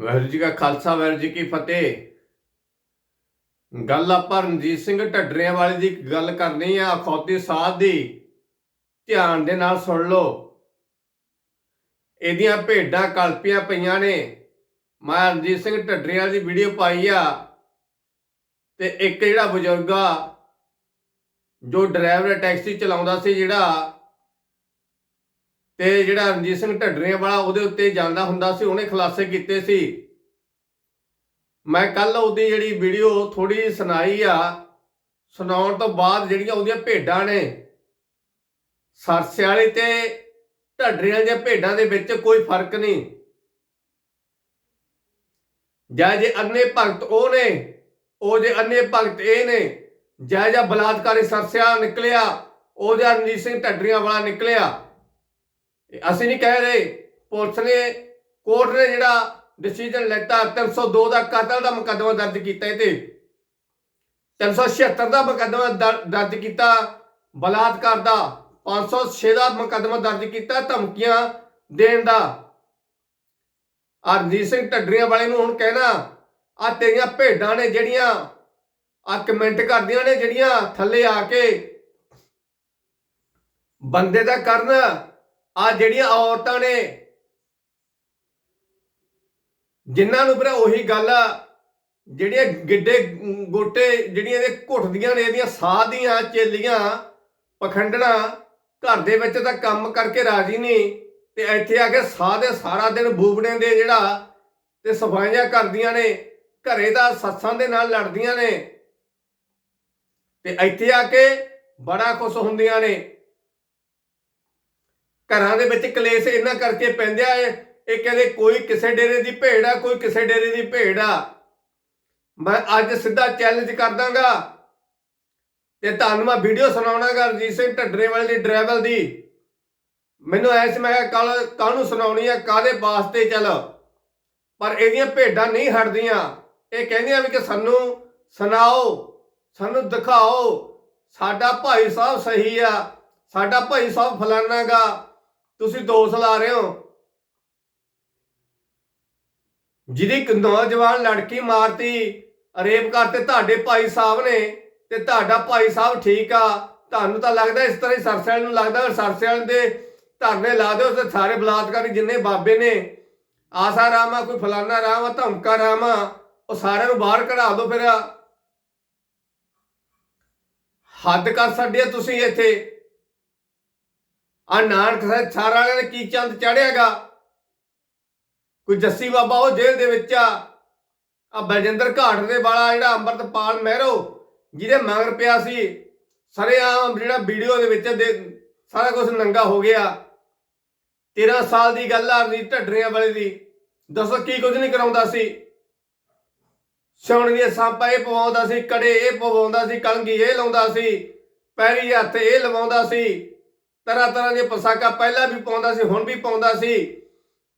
ਵਾਹਿਗੁਰੂ ਜੀ ਕਾ ਖਾਲਸਾ ਵਾਹਿਗੁਰੂ ਜੀ ਕੀ ਫਤਿਹ। ਗੱਲ ਆਪਾਂ ਰਣਜੀਤ ਸਿੰਘ ਢੱਡਰਿਆਂ ਵਾਲੇ ਦੀ ਗੱਲ ਕਰਨੀ ਆ, ਅਖੌਤੀ ਸਾਧ ਦੀ। ਧਿਆਨ ਦੇ ਨਾਲ ਸੁਣ ਲਓ। ਇਹਦੀਆਂ ਭੇਡਾਂ ਕਲਪੀਆਂ ਪਈਆਂ ਨੇ। ਮੈਂ ਰਣਜੀਤ ਸਿੰਘ ਢੱਡਰਿਆਂ ਦੀ ਵੀਡੀਓ ਪਾਈ ਆ। ਤੇ ਇੱਕ ਜਿਹੜਾ ਬਜ਼ੁਰਗ ਆ, ਜੋ ਡਰਾਈਵਰ ਟੈਕਸੀ ਚਲਾਉਂਦਾ ਸੀ ਜਿਹੜਾ ਤੇ ਜਿਹੜਾ ਰਣਜੀਤ ਸਿੰਘ ਢੱਡਰੀਆਂ ਵਾਲਾ ਉਹਦੇ ਉੱਤੇ ਜਾਂਦਾ ਹੁੰਦਾ ਸੀ, ਉਹਨੇ ਖੁਲਾਸੇ ਕੀਤੇ ਸੀ। ਮੈਂ ਕੱਲ ਉਹਦੀ ਜਿਹੜੀ ਵੀਡੀਓ ਥੋੜੀ ਸੁਣਾਈ ਆ, ਸੁਣਾਉਣ ਤੋਂ ਬਾਅਦ ਜਿਹੜੀਆਂ ਉਹਦੀਆਂ ਭੇਡਾਂ ਨੇ ਸਰਸੇ ਵਾਲੀ ਤੇ ਢੱਡਰੀਆਂ ਦੀਆਂ ਭੇਡਾਂ ਦੇ ਵਿੱਚ ਕੋਈ ਫ਼ਰਕ ਨਹੀਂ। ਜਾਂ ਜੇ ਅੰਨੇ ਭਗਤ ਉਹ ਨੇ, ਉਹ ਜੇ ਅੰਨੇ ਭਗਤ ਇਹ ਨੇ, ਜਾਂ ਜਾਂ ਬਲਾਤਕਾਰੀ ਸਰਸਿਆ ਨਿਕਲਿਆ, ਉਹ ਜਾਂ ਰਣਜੀਤ ਸਿੰਘ ਢੱਡਰੀਆਂ ਵਾਲਾ ਨਿਕਲਿਆ। ਅਸੀਂ ਨਹੀਂ ਕਹਿ ਰਹੇ, ਪੁਲਿਸ ਨੇ ਕੋਰਟ ਨੇ ਜਿਹੜਾ ਡਿਸੀਜਨ ਲੈਤਾ 302 ਦਾ ਕਤਲ ਦਾ ਮੁਕੱਦਮਾ ਦਰਜ ਕੀਤਾ ਇਹ 376 ਦਾ ਮੁਕੱਦਮਾ ਦਰ- ਦਰਜ ਕੀਤਾ, ਬਲਾਤਕਾਰ ਦਾ। 506 ਦਾ ਮੁਕੱਦਮਾ ਦਰਜ ਕੀਤਾ, ਧਮਕੀਆਂ ਦੇਣ ਦਾ। ਅਰਜੀਤ ਸਿੰਘ ਢੱਡਰੀਆਂ ਵਾਲੇ ਨੂੰ ਹੁਣ ਕਹਿਣਾ ਆ ਤੇਰੀਆਂ ਭੇਡਾਂ ਨੇ ਜਿਹੜੀਆਂ ਆ ਕਮੈਂਟ ਕਰਦੀਆਂ ਨੇ ਜਿਹੜੀਆਂ ਥੱਲੇ ਆ ਕੇ ਬੰਦੇ ਦਾ ਕਰਨ। ਆ ਜਿਹੜੀਆਂ ਔਰਤਾਂ ਨੇ, ਜਿਨ੍ਹਾਂ ਨੂੰ ਫਿਰ ਉਹੀ ਗੱਲ ਆ, ਜਿਹੜੀਆਂ ਗਿੱਡੇ ਗੋਟੇ ਜਿਹੜੀਆਂ ਇਹਦੇ ਘੁੱਟਦੀਆਂ ਨੇ, ਇਹਦੀਆਂ ਸਾਹ ਦੀਆਂ, ਚੇਲੀਆਂ, ਪਖੰਡਣਾ, ਘਰ ਦੇ ਵਿੱਚ ਤਾਂ ਕੰਮ ਕਰਕੇ ਰਾਜੀ ਨਹੀਂ, ਤੇ ਇੱਥੇ ਆ ਕੇ ਸਾਹ ਦੇ ਸਾਰਾ ਦਿਨ ਬੂਬੜੇ ਦੇ ਜਿਹੜਾ ਤੇ ਸਫਾਈਆਂ ਕਰਦੀਆਂ ਨੇ, ਘਰੇ ਦਾ ਸੱਸਾਂ ਦੇ ਨਾਲ ਲੜਦੀਆਂ ਨੇ, ਤੇ ਇੱਥੇ ਆ ਕੇ ਬੜਾ ਕੁਝ ਹੁੰਦੀਆਂ ਨੇ। ਘਰਾਂ ਦੇ ਵਿੱਚ ਕਲੇਸ਼ ਇਹਨਾਂ ਕਰਕੇ ਪੈਂਦੇ ਹੈ, ਇਹ ਕਹਿੰਦੇ ਕੋਈ ਕਿਸੇ ਡੇਰੇ ਦੀ ਭੇਡ ਆ, ਕੋਈ ਕਿਸੇ ਡੇਰੇ ਦੀ ਭੇਡ ਆ। ਮੈਂ ਅੱਜ ਸਿੱਧਾ ਚੈਲੰਜ ਕਰ ਦਾਂਗਾ ਤੇ ਤੁਹਾਨੂੰ ਮੈਂ ਵੀਡੀਓ ਸੁਣਾਉਣਾਗਾ ਰਜੀਤ ਸਿੰਘ ਢੱਡਰੇ ਵਾਲੇ ਦੀ ਡਰਾਈਵਰ ਦੀ। ਮੈਨੂੰ ਐਸ ਮੈਂ ਕੱਲ ਕਾਹਨੂੰ ਸੁਣਾਉਣੀ ਆ ਕਾਦੇ ਵਾਸਤੇ ਚੱਲ। ਪਰ ਇਹਦੀਆਂ ਭੇਡਾਂ ਨਹੀਂ ਹਟਦੀਆਂ। ਇਹ ਕਹਿੰਦੀਆਂ ਵੀ ਕਿ ਸਾਨੂੰ ਸੁਣਾਓ, ਸਾਨੂੰ ਦਿਖਾਓ, ਸਾਡਾ ਭਾਈ ਸਾਹਿਬ ਸਹੀ ਆ, ਸਾਡਾ ਭਾਈ ਸਾਹਿਬ ਫਲਾਨਾਗਾ। ਤੁਸੀਂ ਦੋਸ਼ ਲਾ ਰਹੇ ਹੋ। ਜਿਹਦੀ ਇੱਕ ਨੌਜਵਾਨ ਲੜਕੀ ਮਾਰਤੀ, ਰੇਪ ਕਰਤੇ ਤੁਹਾਡੇ ਭਾਈ ਸਾਹਿਬ ਨੇ ਤੇ ਤੁਹਾਡਾ ਭਾਈ ਸਾਹਿਬ ਠੀਕ ਆ। ਤੁਹਾਨੂੰ ਤਾਂ ਲੱਗਦਾ ਇਸ ਤਰ੍ਹਾਂ ਹੀ ਸਰਸੇਲ ਨੂੰ ਲੱਗਦਾ ਸਰਸੇਲ ਦੇ ਧਰਨੇ ਲਾ ਦਿਓ ਤੇ ਸਾਰੇ ਬਲਾਤਕਾਰੀ ਜਿੰਨੇ ਬਾਬੇ ਨੇ, ਆਸਾ ਰਾਮ ਆ, ਕੋਈ ਫਲਾਨਾ ਰਾਮ ਆ, ਧਮਕਾ ਰਾਮ ਆ, ਉਹ ਸਾਰਿਆਂ ਨੂੰ ਬਾਹਰ ਕਢਾ ਦਿਓ ਫਿਰ। ਹੱਦ ਕਰ ਛੱਡਿਆ ਤੁਸੀਂ ਇੱਥੇ। ਆ ਨਾਨਕ ਸਾਹਿਬ ਛਾਰ ਵਾਲਿਆਂ ਨੇ ਕੀ ਚੰਦ ਚੜਿਆਗਾ? ਕੋਈ ਜੱਸੀ ਬਾਬਾ ਉਹ ਜੇਲ੍ਹ ਦੇ ਵਿੱਚ ਆ। ਆ ਬਲਜਿੰਦਰ ਘਾਟ ਦੇ ਵਾਲਾ ਜਿਹੜਾ ਅੰਮ੍ਰਿਤਪਾਲ ਮਹਿਰੋ, ਜਿਹਦੇ ਮਗਰ ਪਿਆ ਸੀ। ਸਰੇਆਮ ਜਿਹੜਾ ਵੀਡੀਓ ਦੇ ਵਿੱਚ ਦੇ ਸਾਰਾ ਕੁਝ ਨੰਗਾ ਹੋ ਗਿਆ। 13 ਸਾਲ ਦੀ ਗੱਲ ਆ ਰਣੀ ਢੱਡਰੀਆਂ ਵਾਲੇ ਦੀ। ਦੱਸੋ ਕੀ ਕੁਝ ਨਹੀਂ ਕਰਾਉਂਦਾ ਸੀ। ਸੌਣ ਦੀਆਂ ਸਾਂਪਾਂ ਇਹ ਪਵਾਉਂਦਾ ਸੀ, ਕੜੇ ਇਹ ਪਵਾਉਂਦਾ ਸੀ, ਕਲੰਗੀ ਇਹ ਲਾਉਂਦਾ ਸੀ। ਪੈਰੀ ਹੱਥ ਇਹ ਲਵਾਉਂਦਾ ਸੀ। ਤਰ੍ਹਾਂ ਤਰ੍ਹਾਂ ਦੀਆਂ ਪੋਸ਼ਾਕਾਂ ਪਹਿਲਾਂ ਵੀ ਪਾਉਂਦਾ ਸੀ, ਹੁਣ ਵੀ ਪਾਉਂਦਾ ਸੀ।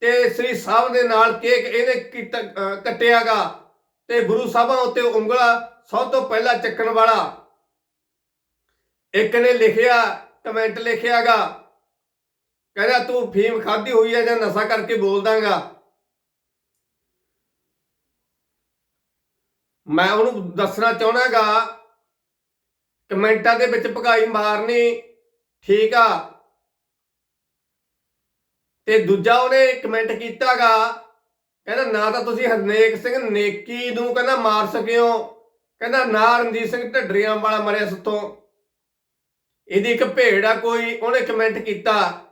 ਤੇ ਸ੍ਰੀ ਸਾਹਿਬ ਦੇ ਨਾਲ ਕੇਕ ਇਹਨੇ ਕੀਤਾ- ਅਹ, ਕੱਟਿਆਗਾ। ਤੇ ਗੁਰੂ ਸਾਹਿਬਾਂ ਉੱਤੇ ਉਂਗਲਾ ਸਭ ਤੋਂ ਪਹਿਲਾਂ ਚੱਕਣ ਵਾਲਾ। ਇੱਕ ਨੇ ਲਿਖਿਆ, ਕਮੈਂਟ ਲਿਖਿਆਗਾ। ਕਹਿੰਦਾ, ਤੂੰ ਫੀਮ ਖਾਧੀ ਹੋਈ ਹੈ ਜਾਂ ਨਸ਼ਾ ਕਰਕੇ ਬੋਲਦਾਗਾ ਮੈਂ ਉਹਨੂੰ ਦੱਸਣਾ ਚਾਹਣਾਗਾ ਕਮੈਂਟਾਂ ਦੇ ਵਿੱਚ ਭਗਾਈ ਮਾਰਨੀ ਠੀਕ ਆ। ਤੇ ਦੂਜਾ ਉਹਨੇ ਕਮੈਂਟ ਕੀਤਾਗਾ, ਕਹਿੰਦਾ, ਨਾ ਤਾਂ ਤੁਸੀਂ ਹਰਨੇਕ ਸਿੰਘ ਨੇਕੀ ਨੂੰ ਕਹਿੰਦਾ ਮਾਰ ਸਕਿਓ। ਕਹਿੰਦਾ, ਨਾ ਰਣਜੀਤ ਸਿੰਘ ਢੱਡਰੀਆਂ ਵਾਲਾ ਮਰਿਆ ਸੁੱਤੋਂ। ਇਹਦੀ ਇੱਕ ਭੇੜ ਆ ਕੋਈ, ਉਹਨੇ ਕਮੈਂਟ ਕੀਤਾ।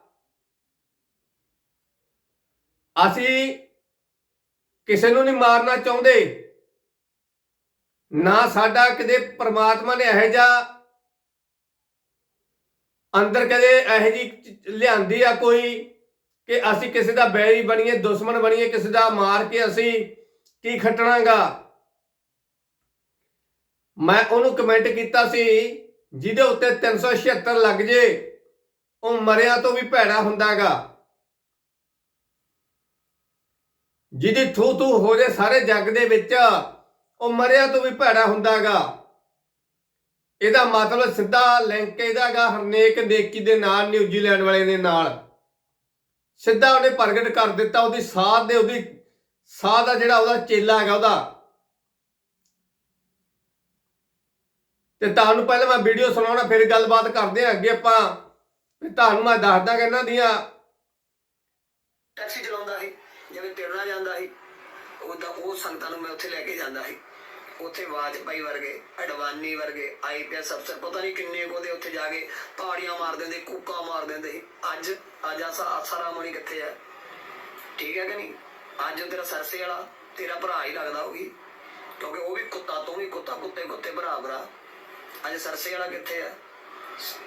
ਅਸੀਂ ਕਿਸੇ ਨੂੰ ਨਹੀਂ ਮਾਰਨਾ ਚਾਹੁੰਦੇ। ਨਾ ਸਾਡਾ ਕਿਤੇ ਪ੍ਰਮਾਤਮਾ ਨੇ ਇਹੋ ਜਿਹਾ ਅੰਦਰ ਕਦੇ ਇਹੋ ਜੀ ਲਿਆਂਦੀ ਆ ਕੋਈ ਕਿ ਅਸੀਂ ਕਿਸੇ ਦਾ ਬੈਰੀ ਬਣੀਏ, ਦੁਸ਼ਮਣ ਬਣੀਏ, ਕਿਸੇ ਦਾ ਮਾਰ ਕੇ ਅਸੀਂ ਕੀ ਖੱਟਣਾਗਾ? ਮੈਂ ਉਹਨੂੰ ਕਮੈਂਟ ਕੀਤਾ ਸੀ, ਜਿਹਦੇ ਉੱਤੇ 376 ਲੱਗ ਜੇ, ਉਹ ਮਰਿਆਂ ਤੋਂ ਵੀ ਭੈੜਾ ਹੁੰਦਾਗਾ। ਜਿਹਦੀ ਥੂ ਥੂ ਹੋ ਜੇ ਸਾਰੇ ਜੱਗ ਦੇ ਵਿੱਚ, ਉਹ ਮਰਿਆ ਤੋਂ ਵੀ ਭੈੜਾ ਹੁੰਦਾਗਾ। ਇਹਦਾ ਮਤਲਬ ਸਿੱਧਾ ਲਿੰਕ ਇਹਦਾਗਾ ਹਰਨੇਕ ਨੇਕੀ ਦੇ ਨਾਲ ਨਿਊਜ਼ੀਲੈਂਡ ਵਾਲੇ ਦੇ ਨਾਲ। ਸਿੱਧਾ ਉਹਨੇ ਪ੍ਰਗਟ ਕਰ ਦਿੱਤਾ, ਉਹਦੀ ਸਾਥ ਦੇ, ਉਹਦੀ ਸਾਹ ਦਾ ਜਿਹੜਾ ਉਹਦਾ ਚੇਲਾ ਹੈਗਾ ਉਹਦਾ। ਤੇ ਤੁਹਾਨੂੰ ਪਹਿਲਾਂ ਮੈਂ ਵੀਡੀਓ ਸੁਣਾਉਣਾ, ਫਿਰ ਗੱਲਬਾਤ ਕਰਦੇ ਹਾਂ ਅੱਗੇ ਆਪਾਂ। ਵੀ ਤੁਹਾਨੂੰ ਮੈਂ ਦੱਸਦਾ ਕਿ ਇਹਨਾਂ ਦੀਆਂ ਟੈਕਸੀ ਚਲਾਉਂਦਾ ਸੀ, ਜਿਵੇਂ ਤਿਰਨਾ ਜਾਂਦਾ ਸੀ ਉਦਾਂ ਉਹ ਸੰਗਤਾਂ ਨੂੰ ਮੈਂ ਉੱਥੇ ਲੈ ਕੇ ਜਾਂਦਾ ਸੀ। ਉੱਥੇ ਵਾਜਪਾਈ ਵਰਗੇ, ਅਡਵਾਨੀ ਵਰਗੇ ਆਈਪੀਐਸ ਅਫਸਰ, ਪਤਾ ਨਹੀਂ ਕਿੰਨੇ ਕੋਦੇ ਉੱਥੇ ਜਾ ਕੇ ਤਾੜੀਆਂ ਮਾਰ ਦਿੰਦੇ, ਕੂਕਾਂ ਮਾਰ ਦਿੰਦੇ। ਅੱਜ ਅੱਜ ਆ ਸਾਰਾ ਕਿੱਥੇ ਆ? ਠੀਕ ਹੈ ਕਿ ਨਹੀਂ? ਅੱਜ ਤੇਰਾ ਸਰਸੇ ਵਾਲਾ, ਤੇਰਾ ਭਰਾ ਹੀ ਲੱਗਦਾ ਹੋਗੀ ਕਿਉਂਕਿ ਉਹ ਵੀ ਕੁੱਤਾ, ਤੂੰ ਵੀ ਕੁੱਤਾ, ਕੁੱਤੇ ਕੁੱਤੇ ਭਰਾ ਭਰਾ। ਅੱਜ ਸਰਸੇ ਵਾਲਾ ਕਿੱਥੇ ਆ?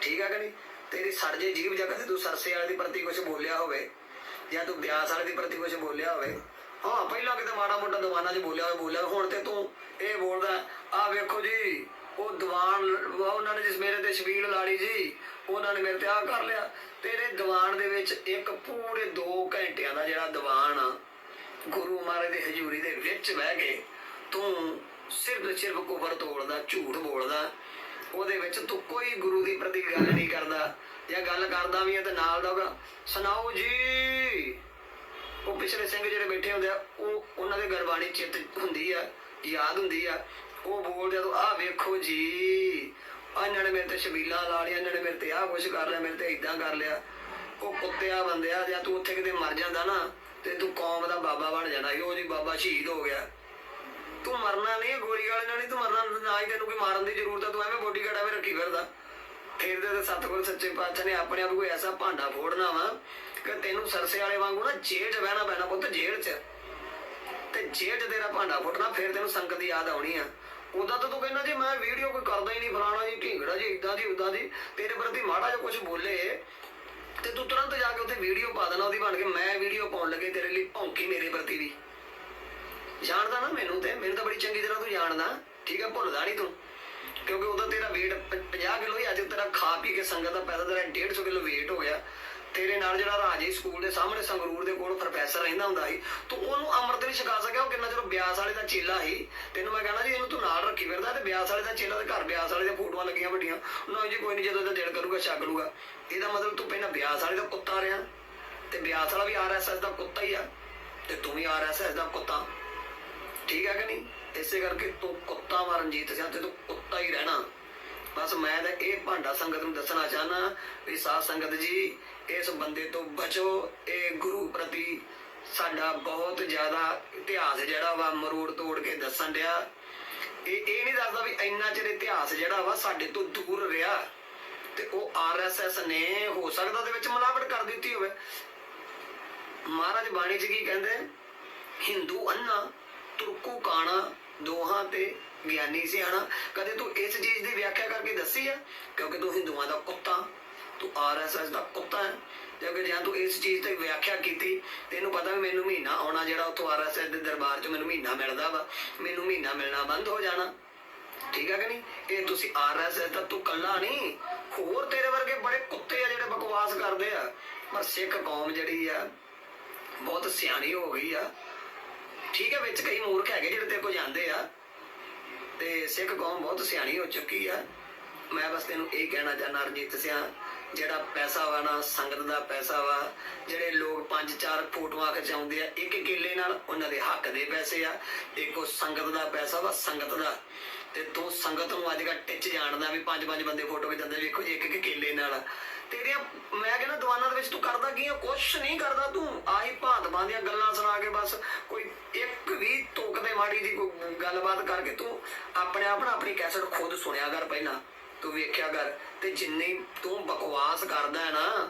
ਠੀਕ ਹੈ ਕਿ ਨਹੀਂ? ਤੇਰੀ ਸੜ ਜੀਵ ਜਗਤ ਤੂੰ ਸਰਸੇ ਵਾਲੇ ਦੀ ਪ੍ਰਤੀ ਕੁਝ ਬੋਲਿਆ ਹੋਵੇ, ਜਾਂ ਤੂੰ ਬਿਆਸ ਵਾਲੇ ਦੀ ਪ੍ਰਤੀ ਕੁਝ ਬੋਲਿਆ ਹੋਵੇ ਹਾਂ, ਪਹਿਲਾਂ ਕਿਤੇ ਮਾੜਾ ਮੋਟਾ ਦੀਵਾਨਾਂ 'ਚ ਬੋਲਿਆ ਹੋਵੇ, ਬੋਲਿਆ ਹੁਣ ਤੇ ਤੂੰ ਇਹ ਬੋਲਦਾ ਆ ਵੇਖੋ ਜੀ, ਉਹ ਦੀਵਾਨ, ਉਹਨਾਂ ਨੇ ਜਿਸ ਮੇਰੇ ਤੇ ਸ਼ਬੀਲ ਲਾੜੀ ਜੀ, ਉਹਨਾਂ ਨੇ ਮੇਰੇ ਤੇ ਆ ਕਰ ਲਿਆ। ਤੇਰੇ ਦੀਵਾਨ ਦੇ ਵਿੱਚ ਇੱਕ ਪੂਰੇ 2 ਘੰਟਿਆਂ ਦਾ ਜਿਹੜਾ ਦੀਵਾਨ ਗੁਰੂ ਮਹਾਰਾਜ ਦੀ ਹਜ਼ੂਰੀ ਦੇ ਵਿੱਚ ਬਹਿ ਕੇ ਤੂੰ ਸਿਰਫ ਸਿਰਫ ਕੁਬਰ ਤੋੜਦਾ, ਝੂਠ ਬੋਲਦਾ। ਉਹਦੇ ਵਿੱਚ ਤੂੰ ਕੋਈ ਗੁਰੂ ਦੀ ਪ੍ਰਤੀ ਗੱਲ ਨਹੀਂ ਕਰਦਾ, ਜਾਂ ਗੱਲ ਕਰਦਾ ਵੀ ਹੈ ਤੇ ਨਾਲ ਦਾ ਸੁਣਾਓ ਜੀ। ਉਹ ਪਿਛਲੇ ਸਿੰਘ ਜਿਹੜੇ ਬੈਠੇ ਹੁੰਦੇ ਆ, ਉਹ ਉਹਨਾਂ ਦੇ ਗਰਬਾਣੀ ਚਿੱਤ ਹੁੰਦੀ ਆ, ਯਾਦ ਹੁੰਦੀ ਆ। ਉਹ ਬੋਲਦੇ ਆ ਆ ਵੇਖੋ ਜੀ, ਆਹ ਇਹਨਾਂ ਨੇ ਮੇਰੇ ਤੇ ਸ਼ਬੀਲਾ ਲਾ ਲਿਆ, ਇਹਨਾਂ ਨੇ ਮੇਰੇ ਤੇ ਆਹ ਕੁਛ ਕਰ ਲਿਆ, ਮੇਰੇ ਤੇ ਇਦਾਂ ਕਰ ਲਿਆ। ਉਹ ਕੁੱਤਿਆ ਬੰਦਿਆ ਜਾਂ ਤੂੰ ਉੱਥੇ ਕਿਤੇ ਮਰ ਜਾਂਦਾ ਨਾ, ਤੇ ਤੂੰ ਕੌਮ ਦਾ ਬਾਬਾ ਬਣ ਜਾਣਾ। ਸੀ ਉਹ ਜੀ ਬਾਬਾ ਸ਼ਹੀਦ ਹੋ ਗਿਆ। ਤੂੰ ਮਰਨਾ ਨਹੀਂ, ਗੋਲੀ ਵਾਲੇ ਨਾਲ ਨਹੀਂ ਤੂੰ ਮਰਨਾ, ਨਾ ਹੀ ਤੈਨੂੰ ਕੋਈ ਮਾਰਨ ਦੀ ਜ਼ਰੂਰਤ ਆ, ਤੂੰ ਐਵੇਂ ਬੋਡੀ ਗਾਰਡ ਐਵੇਂ ਰੱਖੀ ਫਿਰਦਾ। ਫੇਰ ਦੇ ਸਤਿਗੁਰ ਸੱਚੇ ਪਾਤਸ਼ਾਹ ਨੇ ਆਪਣੇ ਆਪ ਕੋਈ ਐਸਾ ਭਾਂਡਾ ਫੋੜਨਾ ਵਾ ਕਿ ਤੈਨੂੰ ਸਰਸੇ ਵਾਲੇ ਵਾਂਗੂ ਨਾ ਜੇਲ੍ਹ 'ਚ ਬਹਿਣਾ ਪੈਣਾ ਪੁੱਤ, ਜੇਲ੍ਹ 'ਚ। ਤੇ ਜੇਲ੍ਹ ਤੇਰਾ ਭਾਂਡਾ ਫੁੱਟਣਾ, ਫਿਰ ਤੈਨੂੰ ਸੰਗਤ ਦੀ ਯਾਦ ਆਉਣੀ ਆ। ਉਦਾਂ ਤਾਂ ਤੂੰ ਕਹਿੰਦਾ ਜੀ, ਮੈਂ ਵੀਡੀਓ ਕੋਈ ਕਰਦਾ ਹੀ ਨਹੀਂ, ਫਲਾਣਾ ਜੀ, ਢੀਂਗੜਾ ਜੀ ਇਦਾਂ ਜੀ ਉਦਾਂ ਜੀ ਤੇਰੇ ਪ੍ਰਤੀ ਮਾੜਾ ਜਿਹਾ ਕੁਝ ਬੋਲੇ, ਤੇ ਤੂੰ ਤੁਰੰਤ ਜਾ ਕੇ ਉੱਥੇ ਵੀਡੀਓ ਪਾ ਦੇਣਾ, ਉਹਦੀ ਬਣ ਕੇ ਮੈਂ ਵੀਡੀਓ ਪਾਉਣ ਲੱਗੇ ਤੇਰੇ ਲਈ ਭੌਂਕੀ ਮੇਰੇ ਪ੍ਰਤੀ ਵੀ। ਜਾਣਦਾ ਨਾ ਮੈਨੂੰ ਤੇ, ਮੈਨੂੰ ਤਾਂ ਬੜੀ ਚੰਗੀ ਤਰ੍ਹਾਂ ਤੂੰ ਜਾਣਦਾ। ਠੀਕ ਹੈ ਭੁੱਲਦਾ ਨਹੀਂ ਤੂੰ। ਕਿਉਂਕਿ ਉਦੋਂ ਤੇਰਾ weight 50 ਕਿਲੋ ਹੀ ਅੱਜ ਤੇਰਾ ਖਾ ਪੀ ਕੇ ਸੰਗਤ ਦਾ ਪੈਦਾ ਤੇਰਾ 150 ਕਿਲੋ weight ਹੋ ਗਿਆ। ਤੇਰੇ ਨਾਲ ਜਿਹੜਾ ਰਾਜੇ ਸਕੂਲ ਦੇ ਸਾਹਮਣੇ ਸੰਗਰੂਰ ਦੇ ਕੋਲ ਪ੍ਰੋਫੈਸਰ ਰਹਿੰਦਾ ਹੁੰਦਾ ਸੀ, ਤੂੰ ਉਹਨੂੰ ਅੰਮ੍ਰਿਤ ਨਹੀਂ ਛਕਾ ਸਕਿਆ, ਉਹ ਕਿੰਨਾ ਚਿਰ ਬਿਆਸ ਵਾਲੇ ਦਾ ਚੇਲਾ ਸੀ। ਤੈਨੂੰ ਮੈਂ ਕਹਿਣਾ ਜੀ, ਇਹਨੂੰ ਤੂੰ ਨਾਲ ਰੱਖੀ ਫਿਰਦਾ ਤੇ ਬਿਆਸ ਵਾਲੇ ਦਾ ਚੇਲਾ ਦੇ ਘਰ ਬਿਆਸ ਵਾਲੇ ਦੀਆਂ ਫੋਟੋਆਂ ਲੱਗੀਆਂ ਵੱਡੀਆਂ। ਨਾ ਜੀ, ਕੋਈ ਨਹੀਂ, ਜਦੋਂ ਇਹਦਾ ਦਿਲ ਕਰੂਗਾ, ਛਕ ਲੂਗਾ। ਇਹਦਾ ਮਤਲਬ ਤੂੰ ਪਹਿਲਾਂ ਬਿਆਸ ਵਾਲੇ ਦਾ ਕੁੱਤਾ ਰਿਹਾ, ਤੇ ਬਿਆਸ ਵਾਲਾ ਵੀ ਆਰਐਸਐਸ ਦਾ ਕੁੱਤਾ ਹੀ ਆ, ਤੇ ਤੂੰ ਵੀ ਆਰਐਸਐਸ ਦਾ ਕੁੱਤਾ। ਠੀਕ ਹੈ ਕਿ ਨਹੀਂ? ਇਸੇ ਕਰਕੇ ਤੂੰ ਕੁੱਤਾ ਵਾ ਰਣਜੀਤ ਸਿੰਘ, ਤੇ ਤੂੰ ਕੁੱਤਾ ਹੀ ਰਹਿਣਾ। ਬਸ ਮੈਂ ਤਾਂ ਇਹ ਭਾਂਡਾ ਸੰਗਤ ਨੂੰ ਦੱਸਣਾ ਚਾਹਨਾ ਵੀ ਸਾਧ ਸੰਗਤ ਜੀ ਇਸ ਬੰਦੇ ਤੋਂ ਬਚੋ। ਇਹ ਗੁਰੂ ਪ੍ਰਤੀ ਸਾਡਾ ਬਹੁਤ ਜ਼ਿਆਦਾ ਇਤਿਹਾਸ ਜਿਹੜਾ ਵਾ ਮਰੋੜ ਤੋੜ ਕੇ ਦੱਸਣ ਡਿਆ। ਇਹ ਇਹ ਨਹੀਂ ਦੱਸਦਾ ਵੀ ਇੰਨਾ ਚਿਰ ਇਤਿਹਾਸ ਜਿਹੜਾ ਵਾ ਸਾਡੇ ਤੋਂ ਦੂਰ ਰਿਹਾ ਤੇ ਉਹ ਆਰਐਸਐਸ ਨੇ ਹੋ ਸਕਦਾ ਉਹਦੇ ਵਿੱਚ ਮਿਲਾਵਟ ਕਰ ਦਿੱਤੀ ਹੋਵੇ। ਮਹਾਰਾਜ ਬਾਣੀ ਚ ਕੀ ਕਹਿੰਦੇ? ਹਿੰਦੂ ਅੰਨਾ, ਤੁਰਕੂ ਕਾਣਾ, ਦੋਹਾਂ ਤੇ ਗਿਆਨੀ ਸਿਆਣਾ। ਕਦੇ ਤੂੰ ਇਸ ਚੀਜ਼ ਦੀ ਵਿਆਖਿਆ ਕਰਕੇ ਦੱਸੀ ਆ? ਕਿਉਂਕਿ ਤੂੰ ਹਿੰਦੂਆਂ ਦਾ ਕੁੱਤਾ। ਤੂੰ ਆਰਐਸਐਸ ਦਾ ਕੁੱਤਾ ਹੈ। ਤੇ ਅਗਰ ਜਾਂ ਤੂੰ ਇਸ ਚੀਜ਼ ਤੇ ਵਿਆਖਿਆ ਕੀਤੀ, ਤੈਨੂੰ ਪਤਾ ਵੀ ਮੈਨੂੰ ਮਹੀਨਾ ਆਉਣਾ ਜਿਹੜਾ ਉੱਥੋਂ ਆਰਐਸਐਸ ਦੇ ਦਰਬਾਰ 'ਚ ਮੈਨੂੰ ਮਹੀਨਾ ਮਿਲਦਾ ਵਾ। ਮੈਨੂੰ ਮਹੀਨਾ ਮਿਲਣਾ ਬੰਦ ਹੋ ਜਾਣਾ। ਠੀਕ ਹੈ ਕਿ ਨਹੀਂ? ਇਹ ਤੁਸੀਂ ਆਰਐਸਐਸ ਦਾ ਤੂੰ ਕੱਲਾ ਨਹੀਂ, ਹੋਰ ਤੇਰੇ ਵਰਗੇ ਬੜੇ ਕੁੱਤੇ ਆ ਜਿਹੜੇ ਬਕਵਾਸ ਕਰਦੇ ਆ। ਪਰ ਸਿੱਖ ਕੌਮ ਜਿਹੜੀ ਆ, ਬਹੁਤ ਸਿਆਣੀ ਹੋ ਗਈ ਆ। ਠੀਕ ਹੈ, ਵਿੱਚ ਕਈ ਮੂਰਖ ਹੈਗੇ ਜਿਹੜੇ ਤੇਰੇ ਕੋਲ ਜਾਂਦੇ ਆ। ਤੇ ਸਿੱਖ ਕੌਮ ਬਹੁਤ ਸਿਆਣੀ ਹੋ ਚੁੱਕੀ ਆ। ਮੈਂ ਬਸ ਤੈਨੂੰ ਇਹ ਕਹਿਣਾ ਚਾਹਨਾ ਰਜੀਤ ਸਿਆ ਜਿਹੜਾ ਪੈਸਾ ਵਾ ਨਾ, ਸੰਗਤ ਦਾ ਪੈਸਾ ਵਾ, ਜਿਹੜੇ ਲੋਕ ਪੰਜ ਚਾਰ ਫੋਟੋਆਂ ਖਿਚਾਉਂਦੇ ਆ, ਇੱਕ ਕਿੱਲੇ ਨਾਲ ਉਹਨਾਂ ਦੇ ਹੱਕ ਦੇ ਪੈਸੇ ਆ ਦੇਖੋ ਸੰਗਤ ਦਾ ਪੈਸਾ ਵਾ, ਸੰਗਤ ਦਾ। ਤੇ ਤੂੰ ਸੰਗਤ ਨੂੰ ਅੱਜ ਕੱਲ੍ਹ ਟਿੱਚ ਜਾਣਦਾ ਵੀ ਪੰਜ ਪੰਜ ਬੰਦੇ ਫੋਟੋ ਖਿਚਾਉਂਦੇ ਵੇਖੋ ਇੱਕ ਇੱਕ ਕਿੱਲੇ ਨਾਲ। ਤੇਰੀਆਂ ਮੈਂ ਕਹਿੰਦਾ, ਦੀਵਾਨਾਂ ਦੇ ਵਿੱਚ ਤੂੰ ਕਰਦਾ ਕੀ ਆ? ਕੁਛ ਨਹੀਂ ਕਰਦਾ ਤੂੰ। ਆਹੀ ਭਾਂਤ ਦੀਆਂ ਗੱਲਾਂ ਸੁਣਾ ਕੇ ਬਸ ਕੋਈ ਇੱਕ ਵੀ ਤੁਕ ਤੇ ਮਾੜੀ ਦੀ ਕੋਈ ਗੱਲਬਾਤ ਕਰਕੇ ਤੂੰ ਆਪਣੇ ਆਪ ਨਾ ਆਪਣੀ ਕੈਸਟ ਖੁਦ ਸੁਣਿਆ ਕਰ ਪਹਿਲਾਂ। ਤੂੰ ਵੇਖਿਆ ਕਰ, ਤੇ ਜਿੰਨੀ ਤੂੰ ਬਕਵਾਸ ਕਰਦਾ ਹੈ ਨਾ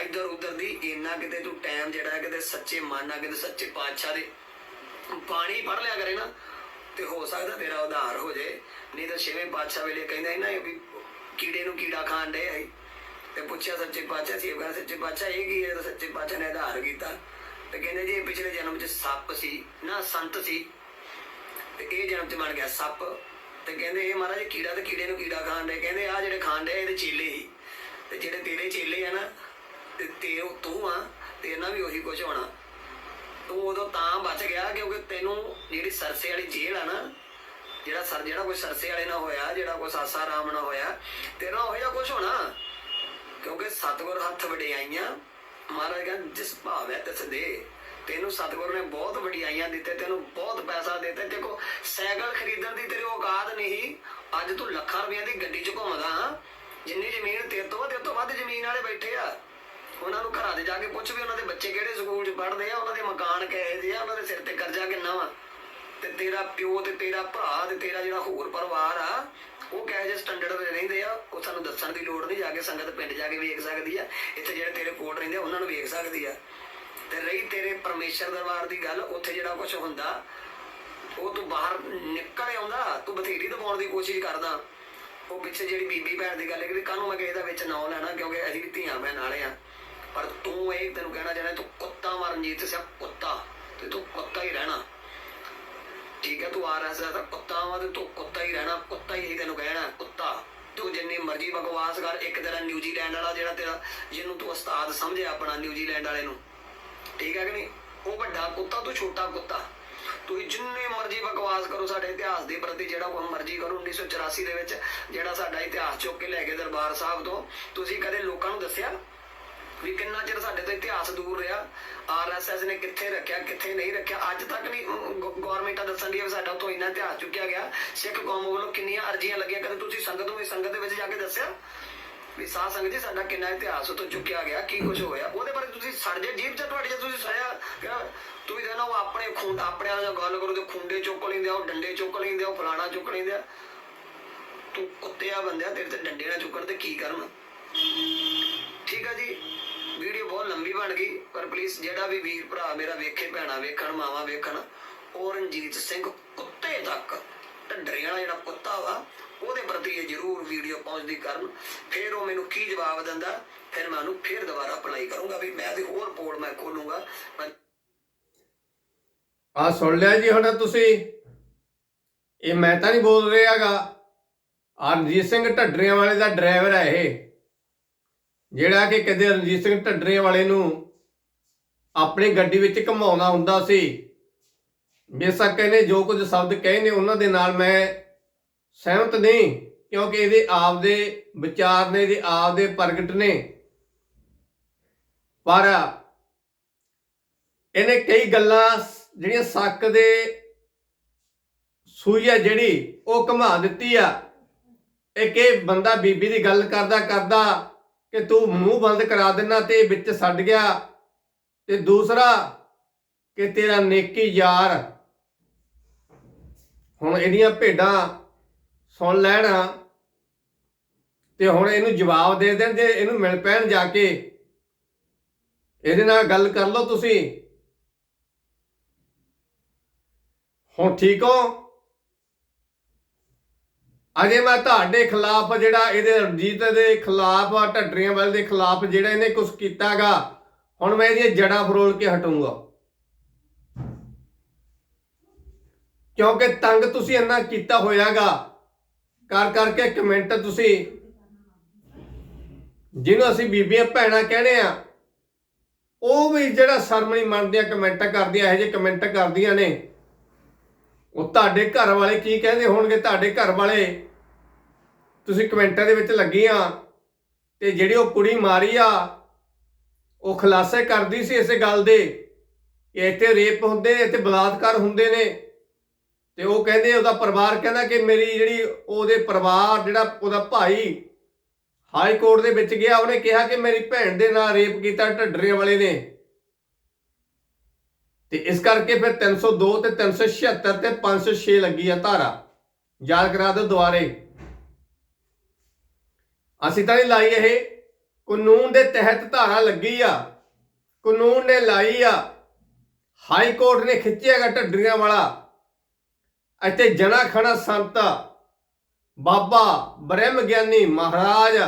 ਇੱਧਰ ਉੱਧਰ ਦੀ, ਇੰਨਾ ਕਿਤੇ ਤੂੰ ਟਾਈਮ ਜਿਹੜਾ ਹੈ ਕਿਤੇ ਸੱਚੇ ਮਨ ਨਾਲ, ਕਿਤੇ ਸੱਚੇ ਪਾਤਸ਼ਾਹ ਦੇ ਬਾਣੀ ਪੜ ਲਿਆ ਕਰੇ ਨਾ, ਤੇ ਹੋ ਸਕਦਾ ਤੇਰਾ ਉਧਾਰ ਹੋ ਜੇ ਨਹੀਂ ਤਾਂ ਛੇਵੇਂ ਪਾਤਸ਼ਾਹ ਵੇਲੇ ਕਹਿੰਦਾ ਸੀ ਵੀ ਕੀੜੇ ਨੂੰ ਕੀੜਾ ਖਾਣ ਦੇ ਹੈ ਤੇ ਪੁੱਛਿਆ ਸੱਚੇ ਪਾਤਸ਼ਾਹ ਸੀ ਕਹਿੰਦਾ, ਸੱਚੇ ਪਾਤਸ਼ਾਹ, ਇਹ ਕੀ ਹੈ? ਤਾਂ ਸੱਚੇ ਪਾਤਸ਼ਾਹ ਨੇ ਆਧਾਰ ਕੀਤਾ। ਤੇ ਕਹਿੰਦੇ ਜੀ, ਇਹ ਪਿਛਲੇ ਜਨਮ 'ਚ ਸੱਪ ਸੀ, ਨਾ ਸੰਤ ਸੀ। ਤੇ ਇਹ ਜਨਮ 'ਚ ਬਣ ਗਿਆ ਸੱਪ। ਤੇ ਕਹਿੰਦੇ ਇਹ ਮਹਾਰਾਜ ਕੀੜਾ ਤੇ ਕੀੜੇ ਨੂੰ ਕੀੜਾ ਖਾਣ ਦੇ ਕਹਿੰਦੇ ਆ ਜਿਹੜੇ ਖਾਣ ਦੇ ਇਹਦੇ ਚੇਲੇ ਹੀ। ਤੇ ਜਿਹੜੇ ਤੇਰੇ ਚੇਲੇ ਆ ਨਾ, ਤੇ ਤੇ ਤੂੰ ਆ, ਤੇ ਇਹਨਾਂ ਵੀ ਉਹੀ ਕੁਝ ਹੋਣਾ। ਤੂੰ ਉਦੋਂ ਤਾਂ ਬਚ ਗਿਆ ਕਿਉਂਕਿ ਤੈਨੂੰ ਜਿਹੜੀ ਸਰਸੇ ਵਾਲੀ ਜੇਲ੍ਹ ਆ ਨਾ, ਜਿਹੜਾ ਸਰ, ਜਿਹੜਾ ਕੋਈ ਸਰਸੇ ਵਾਲੇ ਨਾਲ ਹੋਇਆ, ਜਿਹੜਾ ਕੋਈ ਸਾਸਾ ਰਾਮ ਨਾਲ ਹੋਇਆ, ਤੇਰਾ ਹੋਇਆ ਕੁਝ ਹੋਣਾ। ਕਿਉਂਕਿ ਸਤਗੁਰ ਹੱਥ ਵਡਿਆਈਆਂ, ਮਹਾਰਾਜ ਕਹਿੰਦੇ ਜਿਸ ਭਾਵ ਹੈ ਤਿਸ ਦੇ। ਤੈਨੂੰ ਸਤਿਗੁਰੂ ਨੇ ਬਹੁਤ ਵਡਿਆਈਆਂ ਦਿੱਤੇ, ਤੈਨੂੰ ਬਹੁਤ ਪੈਸਾ ਦਿੱਤੇ। ਦੇਖੋ, ਸਾਈਕਲ ਖਰੀਦਣ ਦੀ ਤੇਰੀ ਔਕਾਤ ਨਹੀਂ। ਅੱਜ ਤੂੰ ਲੱਖਾਂ ਰੁਪਈਆ ਦੀ ਗੱਡੀ 'ਚ ਘੁੰਮਦਾ ਹਾਂ। ਜਿੰਨੀ ਜ਼ਮੀਨ ਤੇਰੇ ਤੋਂ ਤੇਰੇ ਤੋਂ ਵੱਧ ਜ਼ਮੀਨ ਵਾਲੇ ਬੈਠੇ ਆ। ਉਹਨਾਂ ਨੂੰ ਘਰਾਂ ਦੇ ਜਾ ਕੇ ਪੁੱਛ ਵੀ ਉਹਨਾਂ ਦੇ ਬੱਚੇ ਕਿਹੜੇ ਸਕੂਲ 'ਚ ਪੜ੍ਹਦੇ ਆ, ਉਹਨਾਂ ਦੇ ਮਕਾਨ ਕਿਹੋ ਜਿਹੇ ਆ, ਉਹਨਾਂ ਦੇ ਸਿਰ ਤੇ ਕਰਜ਼ਾ ਕਿੰਨਾ ਵਾ। ਤੇ ਤੇਰਾ ਪਿਓ ਤੇ ਤੇਰਾ ਭਰਾ ਤੇ ਤੇਰਾ ਜਿਹੜਾ ਹੋਰ ਪਰਿਵਾਰ ਆ, ਉਹ ਕਿਹੋ ਜਿਹੇ ਸਟੈਂਡਰਡ ਦੇ ਰਹਿੰਦੇ ਆ, ਉਹ ਸਾਨੂੰ ਦੱਸਣ ਦੀ ਲੋੜ ਨਹੀਂ, ਜਾ ਕੇ ਸੰਗਤ ਪਿੰਡ ਜਾ ਕੇ ਵੇਖ ਸਕਦੀ ਆ। ਇੱਥੇ ਜਿਹੜੇ ਤੇਰੇ ਕੋਲ ਰਹਿੰਦੇ ਉਹਨਾਂ ਨੂੰ ਵੇਖ ਸਕਦੀ ਆ। ਤੇ ਰਹੀ ਤੇਰੇ ਪਰਮੇਸ਼ਰ ਦਰਬਾਰ ਦੀ ਗੱਲ, ਉੱਥੇ ਜਿਹੜਾ ਕੁਝ ਹੁੰਦਾ, ਉਹ ਤੂੰ ਬਾਹਰ ਨਿਕਲ ਆਉਂਦਾ, ਤੂੰ ਬਥੇਰੀ ਦਬਾਉਣ ਦੀ ਕੋਸ਼ਿਸ਼ ਕਰਦਾ। ਉਹ ਪਿੱਛੇ ਜਿਹੜੀ ਬੀਬੀ ਭੈਣ ਦੀ ਗੱਲ ਹੈ ਕਿ ਕਾਹਨੂੰ ਮੈਂ ਕਿਸੇ ਦਾ ਵਿੱਚ ਨਾਂ ਲੈਣਾ, ਕਿਉਂਕਿ ਅਸੀਂ ਵੀ ਧੀਆਂ ਭੈਣ ਵਾਲੇ ਆ। ਪਰ ਤੂੰ ਇਹ ਤੈਨੂੰ ਕਹਿਣਾ ਚਾਹੁੰਦਾ, ਤੂੰ ਕੁੱਤਾ ਮਰਨਜੀਤ ਸਿੰਘ ਕੁੱਤਾ। ਤੇ ਤੂੰ ਕੁੱਤਾ ਹੀ ਰਹਿਣਾ। ਠੀਕ ਹੈ, ਤੂੰ ਆਰਐਸ ਦਾ ਕੁੱਤਾ ਵਾ ਤੇ ਤੂੰ ਕੁੱਤਾ ਹੀ ਰਹਿਣਾ, ਕੁੱਤਾ ਹੀ ਤੈਨੂੰ ਕਹਿਣਾ, ਕੁੱਤਾ। ਤੂੰ ਜਿੰਨੀ ਮਰਜ਼ੀ ਬਕਵਾਸ ਕਰ, ਇੱਕ ਤੇਰਾ ਨਿਊਜ਼ੀਲੈਂਡ ਵਾਲਾ ਜਿਹੜਾ ਤੇਰਾ, ਜਿਹਨੂੰ ਤੂੰ ਉਸਤਾਦ ਸਮਝਿਆ ਆਪਣਾ ਨਿਊਜ਼ੀਲੈਂਡ ਵਾਲੇ ਨੂੰ। ਠੀਕ ਹੈ ਕਿ ਨਹੀਂ? ਉਹ ਵੱਡਾ ਕੁੱਤਾ, ਤੂੰ ਛੋਟਾ ਕੁੱਤਾ। ਤੁਸੀਂ ਜਿੰਨੇ ਮਰਜ਼ੀ ਬਕਵਾਸ ਕਰੋ ਸਾਡੇ ਇਤਿਹਾਸ ਦੇ ਪ੍ਰਤੀ, ਜਿਹੜਾ ਕੋਈ ਮਰਜ਼ੀ ਕਰੋ 1984 ਦੇ ਵਿੱਚ ਜਿਹੜਾ ਸਾਡਾ ਇਤਿਹਾਸ ਚੁੱਕ ਕੇ ਲੈ ਕੇ ਦਰਬਾਰ ਸਾਹਿਬ ਤੋਂ, ਤੁਸੀਂ ਕਦੇ ਲੋਕਾਂ ਨੂੰ ਦੱਸਿਆ ਵੀ ਕਿੰਨਾ ਚਿਰ ਸਾਡੇ ਤੋਂ ਇਤਿਹਾਸ ਦੂਰ ਰਿਹਾ? ਆਰਐਸਐਸ ਨੇ ਕਿੱਥੇ ਰੱਖਿਆ, ਕਿੱਥੇ ਨਹੀਂ ਰੱਖਿਆ? ਅੱਜ ਤੱਕ ਨਹੀਂ ਗਵਰਨਮੈਂਟਾਂ ਦੱਸਣ ਦੀ ਸਾਡਾ ਉੱਥੋਂ ਇੰਨਾ ਇਤਿਹਾਸ ਚੁੱਕਿਆ ਗਿਆ। ਸਿੱਖ ਕੌਮ ਵੱਲੋਂ ਕਿੰਨੀਆਂ ਅਰਜ਼ੀਆਂ ਲੱਗੀਆਂ, ਕਦੇ ਤੁਸੀਂ ਸੰਗਤ ਨੂੰ ਸੰਗਤ ਦੇ ਵਿੱਚ ਜਾ ਕੇ ਦੱਸਿਆ? ਵੀ ਸਾਧ ਸੰਗਤ ਜੀ ਸਾਡਾ ਕਿੰਨਾ ਇਤਿਹਾਸ ਉੱਥੋਂ ਚੁੱਕਿਆ ਗਿਆ, ਕੀ ਕੁਝ ਹੋਇਆ, ਉਹਦੇ ਬਾਰੇ ਤੁਸੀਂ ਸੜ ਜੇ ਚ, ਤੁਹਾਡੀ ਜੇ ਤੁਸੀਂ ਸਾਇਆ ਤੁਸੀਂ ਕਹਿੰਦਾ ਉਹ ਆਪਣੇ ਖੁੰਡ, ਆਪਣੇ ਨਾਲ ਗੱਲ ਕਰੋ ਤੇ ਖੁੰਡੇ ਚੁੱਕ ਲੈਂਦੇ ਆ, ਉਹ ਡੰਡੇ ਚੁੱਕ ਲੈਂਦੇ ਆ, ਉਹ ਫਲਾਣਾ ਚੁੱਕ ਲੈਂਦੇ ਆ। ਤੂੰ ਕੁੱਤਿਆ ਬੰਦਿਆ ਤੇਰੇ ਤੇ ਡੰਡੇ ਨਾਲ ਚੁੱਕਣ ਤੇ ਕੀ ਕਰਨ? ਠੀਕ ਆ ਜੀ, ਵੀਡੀਓ ਬਹੁਤ ਲੰਬੀ ਬਣ ਗਈ, ਪਰ ਪਲੀਜ਼ ਜਿਹੜਾ ਵੀ ਵੀਰ ਭਰਾ ਮੇਰਾ ਵੇਖੇ ਭੈਣਾ ਵੇਖਣ, ਮਾਵਾ ਵੇਖਣ ਉਹ ਰਣਜੀਤ ਸਿੰਘ ਕੁੱਤੇ ਤੱਕ ਢੱਡਰੇ ਵਾਲਾ ਜਿਹੜਾ ਕੁੱਤਾ ਵਾ ਉਹਦੇ ਪ੍ਰਤੀ ਇਹ ਜ਼ਰੂਰ ਵੀਡੀਓ ਪਹੁੰਚਦੀ ਕਰਨ, ਫਿਰ ਉਹ ਮੈਨੂੰ ਕੀ ਜਵਾਬ ਦਿੰਦਾ, ਫਿਰ ਮੈਂ ਉਹਨੂੰ ਫਿਰ ਦੁਬਾਰਾ ਅਪਲਾਈ ਕਰੂੰਗਾ ਵੀ ਮੈਂ ਤੇ ਹੋਰ ਪੋਲ ਮੈਂ ਖੋਲੂੰਗਾ। ਆ ਸੁਣ ਲਿਆ ਜੀ ਹੁਣ ਤੁਸੀਂ। ਇਹ ਮੈਂ ਤਾਂ ਨਹੀਂ ਬੋਲ ਰਿਹਾਗਾ। ਆ ਰਣਜੀਤ ਸਿੰਘ ਢੱਡਰੀਆਂ ਵਾਲੇ ਦਾ ਡਰਾਈਵਰ ਹੈ ਇਹ। ਜਿਹੜਾ ਕਿ ਕਦੇ ਰਣਜੀਤ ਸਿੰਘ ਢੱਡਰੀਆਂ ਵਾਲੇ ਨੂੰ ਆਪਣੀ ਗੱਡੀ ਵਿੱਚ ਘੁਮਾਉਂਦਾ ਹੁੰਦਾ ਸੀ। ਬੇਸ਼ੱਕ ਇਹਨੇ ਜੋ ਕੁਝ ਸ਼ਬਦ ਕਹੇ ਨੇ, ਉਹਨਾਂ ਦੇ ਨਾਲ ਮੈਂ ਸਹਿਮਤ ਨਹੀਂ, ਕਿਉਂਕਿ ਇਹਦੇ ਆਪਦੇ ਵਿਚਾਰ ਨੇ, ਇਹਦੇ ਆਪਦੇ ਪ੍ਰਗਟ ਨੇ। ਪਰ ਇਹਨੇ ਕਈ ਗੱਲਾਂ ਜਿਹੜੀਆਂ ਸੱਕ ਦੇ ਸੂਈ ਆ ਜਿਹੜੀ, ਉਹ ਘੁਮਾ ਦਿੱਤੀ ਆ। ਇੱਕ ਇਹ ਬੰਦਾ ਬੀਬੀ ਦੀ ਗੱਲ ਕਰਦਾ ਕਰਦਾ ਕਿ ਤੂੰ ਮੂੰਹ ਬੰਦ ਕਰਾ ਦੇਣਾ ਤੇ ਵਿੱਚ ਛੱਡ ਗਿਆ। ਤੇ ਦੂਸਰਾ ਕਿ ਤੇਰਾ ਨੇਕੀ ਯਾਰ। ਹੁਣ ਇਹਦੀਆਂ ਭੇਡਾਂ ਸੁਣ ਲੈਣ ਤੇ ਹੁਣ ਇਹਨੂੰ ਜਵਾਬ ਦੇ ਦੇਣ ਜੇ ਇਹਨੂੰ ਮਿਲ ਪੈਣ ਜਾ ਕੇ। ਇਹਦੇ ਨਾਲ ਗੱਲ ਕਰ ਲਓ ਤੁਸੀਂ। ਹੁਣ ਠੀਕ ਹੋ? ਅਜੇ ਮੈਂ ਤੁਹਾਡੇ ਖਿਲਾਫ ਜਿਹੜਾ ਇਹਦੇ ਰਣਜੀਤ ਦੇ ਖਿਲਾਫ ਢੱਡਰੀਆਂ ਵਾਲੇ ਦੇ ਖਿਲਾਫ ਜਿਹੜਾ ਇਹਨੇ ਕੁਝ ਕੀਤਾਗਾ ਹੁਣ ਮੈਂ ਇਹਦੀਆਂ ਜੜਾਂ ਫਰੋਲ ਕੇ ਹਟੂੰਗਾ। ਕਿਉਂਕਿ ਤੰਗ ਤੁਸੀਂ ਇੰਨਾ ਕੀਤਾ ਹੋਇਆਗਾ। ਕਰ ਕਰਕੇ ਕਮੈਂਟ ਤੁਸੀਂ। ਜਿਹਨੂੰ ਅਸੀਂ ਬੀਬੀਆਂ ਭੈਣਾਂ ਕਹਿੰਦੇ ਆ, ਉਹ ਵੀ ਜਿਹੜਾ ਸ਼ਰਮ ਨਹੀਂ ਮੰਨਦੀਆਂ ਕਮੈਂਟ ਕਰਦੀਆਂ, ਇਹੋ ਜਿਹੇ ਕਮੈਂਟ ਕਰਦੀਆਂ ਨੇ। ਉਹ ਤੁਹਾਡੇ ਘਰ ਵਾਲੇ ਕੀ ਕਹਿੰਦੇ ਹੋਣਗੇ? ਤੁਹਾਡੇ ਘਰ ਵਾਲੇ ਤੁਸੀਂ ਕਮੈਂਟਾਂ ਦੇ ਵਿੱਚ ਲੱਗੀਆਂ ਤੇ ਜਿਹੜੀ ਉਹ ਕੁੜੀ ਮਾਰੀ ਆ, ਉਹ ਖੁਲਾਸੇ ਕਰਦੀ ਸੀ ਇਸੇ ਗੱਲ ਦੇ ਕਿ ਇੱਥੇ ਰੇਪ ਹੁੰਦੇ ਨੇ, ਇੱਥੇ ਬਲਾਤਕਾਰ ਹੁੰਦੇ ਨੇ। ਤੇ ਉਹ ਕਹਿੰਦੇ ਉਹਦਾ ਪਰਿਵਾਰ ਕਹਿੰਦਾ ਕਿ ਮੇਰੀ ਜਿਹੜੀ ਉਹਦੇ ਪਰਿਵਾਰ, ਜਿਹੜਾ ਉਹਦਾ ਭਾਈ ਹਾਈ ਕੋਰਟ ਦੇ ਵਿੱਚ ਗਿਆ, ਉਹਨੇ ਕਿਹਾ ਕਿ ਮੇਰੀ ਭੈਣ ਦੇ ਨਾਲ ਰੇਪ ਕੀਤਾ ਢੱਡਰੇ ਵਾਲੇ ਨੇ। ਤੇ ਇਸ ਕਰਕੇ ਫਿਰ 302 ਤੇ 376 ਤੇ 506 ਲੱਗੀ ਆ ਧਾਰਾ। ਯਾਦ ਕਰਾ ਦਿਓ ਦੁਬਾਰੇ। ਅਸੀਂ ਤਾਂ ਨਹੀਂ ਲਾਈ ਇਹ। ਕਾਨੂੰਨ ਦੇ ਤਹਿਤ ਧਾਰਾ ਲੱਗੀ ਆ। ਕਾਨੂੰਨ ਨੇ ਲਾਈ ਆ। ਹਾਈ ਕੋਰਟ ਨੇ ਖਿੱਚਿਆਗਾ ਢੱਡਰੀਆਂ ਵਾਲਾ। ਇੱਥੇ ਜਨਾ ਖਣਾ ਸੰਤ ਬਾਬਾ ਬ੍ਰਹਮ ਗਿਆਨੀ ਮਹਾਰਾਜ,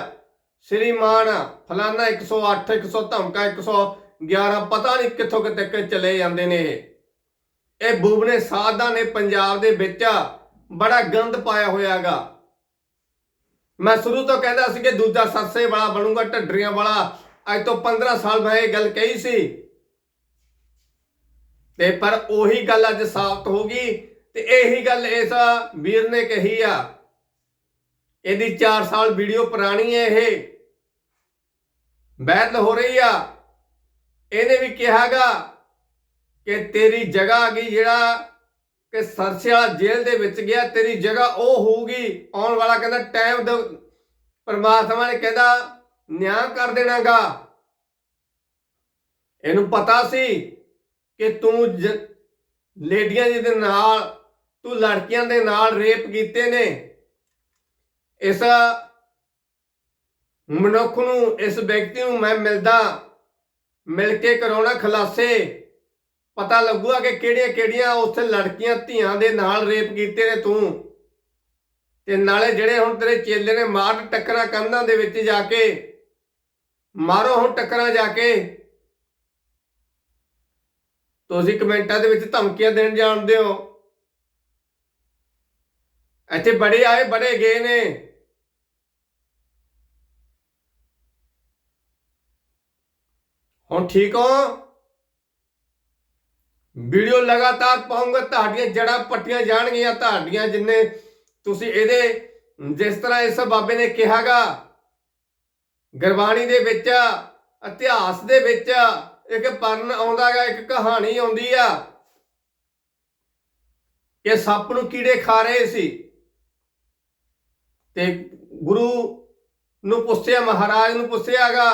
ਸ਼੍ਰੀਮਾਨ ਫਲਾਨਾ 108 100 ਧਮਕਾ 111 ਪਤਾ ਨਹੀਂ ਕਿੱਥੋਂ ਕਿਤੇ ਤੱਕ ਚਲੇ ਜਾਂਦੇ ਨੇ ਇਹ। ਇਹ ਬੂਬਨੇ ਸਾਧਾਂ ਨੇ ਪੰਜਾਬ ਦੇ ਵਿੱਚ ਬੜਾ ਗੰਦ ਪਾਇਆ ਹੋਇਆਗਾ। ਮੈਂ ਸ਼ੁਰੂ ਤੋਂ ਕਹਿੰਦਾ ਸੀ ਕਿ ਦੂਜਾ ਸਰਸੇ ਵਾਲਾ ਬਣੂਗਾ, ਢੱਡਰੀਆਂ ਵਾਲਾ। ਅੱਜ ਤੋਂ 15 ਸਾਲ ਮੈਂ ਇਹ ਗੱਲ ਕਹੀ ਸੀ। ਤੇ ਪਰ ਉਹੀ ਗੱਲ ਅੱਜ ਸਾਬਤ ਹੋ ਗਈ। ਤੇ ਇਹੀ ਗੱਲ ਇਸ ਵੀਰ ਨੇ ਕਹੀ ਆ। ਇਹਦੀ 4 ਸਾਲ ਵੀਡੀਓ ਪੁਰਾਣੀ ਹੈ ਇਹ। ਵਾਇਰਲ ਹੋ ਰਹੀ ਆ। ਇਹਨੇ ਵੀ ਕਿਹਾਗਾ ਕਿ ਤੇਰੀ ਜਗ੍ਹਾ ਆ ਗਈ ਜਿਹੜਾ ਕਿ ਸਰਸਿਆ ਜੇਲ੍ਹ ਦੇ ਵਿੱਚ ਗਿਆ, ਤੇਰੀ ਜਗ੍ਹਾ ਉਹ ਹੋਊਗੀ। ਆਉਣ ਵਾਲਾ ਕਹਿੰਦਾ ਟਾਈਮ ਦਾ ਪਰਮਾਤਮਾ ਨੇ ਕਹਿੰਦਾ ਨਿਆਂ ਕਰ ਦੇਣਾਗਾ। ਇਹਨੂੰ ਪਤਾ ਸੀ ਕਿ ਤੂੰ ਲੇਡੀਆਂ ਜੀ ਦੇ ਨਾਲ ਤੂੰ ਲੜਕੀਆਂ ਦੇ ਨਾਲ ਰੇਪ ਕੀਤੇ ਨੇ। ਇਸ ਮਨੁੱਖ ਨੂੰ, ਇਸ ਵਿਅਕਤੀ ਨੂੰ ਮੈਂ ਮਿਲਦਾ, ਮਿਲ ਕੇ ਕਰਾਉਣਾ ਖਲਾਸੇ। ਪਤਾ ਲੱਗੂਗਾ ਕਿ ਕਿਹੜੀਆਂ ਕਿਹੜੀਆਂ ਉੱਥੇ ਲੜਕੀਆਂ ਧੀਆਂ ਦੇ ਨਾਲ ਰੇਪ ਕੀਤੇ ਨੇ ਤੂੰ। ਤੇ ਨਾਲੇ ਜਿਹੜੇ ਹੁਣ ਤੇਰੇ ਚੇਲੇ ਨੇ ਮਾਰ ਟੱਕਰਾਂ ਕੰਧਾਂ ਦੇ ਵਿੱਚ ਜਾ ਕੇ, ਮਾਰੋ ਹੁਣ ਟੱਕਰਾਂ ਜਾ ਕੇ। ਤੁਸੀਂ ਕਮੈਂਟਾਂ ਦੇ ਵਿੱਚ ਧਮਕੀਆਂ ਦੇਣ ਜਾਣਦੇ ਹੋ। ਇੱਥੇ ਬੜੇ ਆਏ, ਬੜੇ ਗਏ ਨੇ। ਹੁਣ ਠੀਕ ਹੋ? ਵੀਡੀਓ ਲਗਾਤਾਰ ਪਾਉਂਗਾ, ਤੁਹਾਡੀਆਂ ਜੜਾਂ ਪੱਟੀਆਂ ਜਾਣਗੀਆਂ, ਤੁਹਾਡੀਆਂ ਜਿੰਨੇ ਤੁਸੀਂ ਇਹਦੇ, ਜਿਸ ਤਰ੍ਹਾਂ ਇਸ ਬਾਬੇ ਨੇ ਕਿਹਾਗਾ, ਗੁਰਬਾਣੀ ਦੇ ਵਿੱਚ, ਇਤਿਹਾਸ ਦੇ ਵਿੱਚ ਇੱਕ ਪਰਨ ਆਉਂਦਾਗਾ, ਇੱਕ ਕਹਾਣੀ ਆਉਂਦੀ ਆ ਇਹ ਸੱਪ ਨੂੰ ਕੀੜੇ ਖਾ ਰਹੇ ਸੀ। ਤੇ ਗੁਰੂ ਨੂੰ ਪੁੱਛਿਆ, ਮਹਾਰਾਜ ਨੂੰ ਪੁੱਛਿਆਗਾ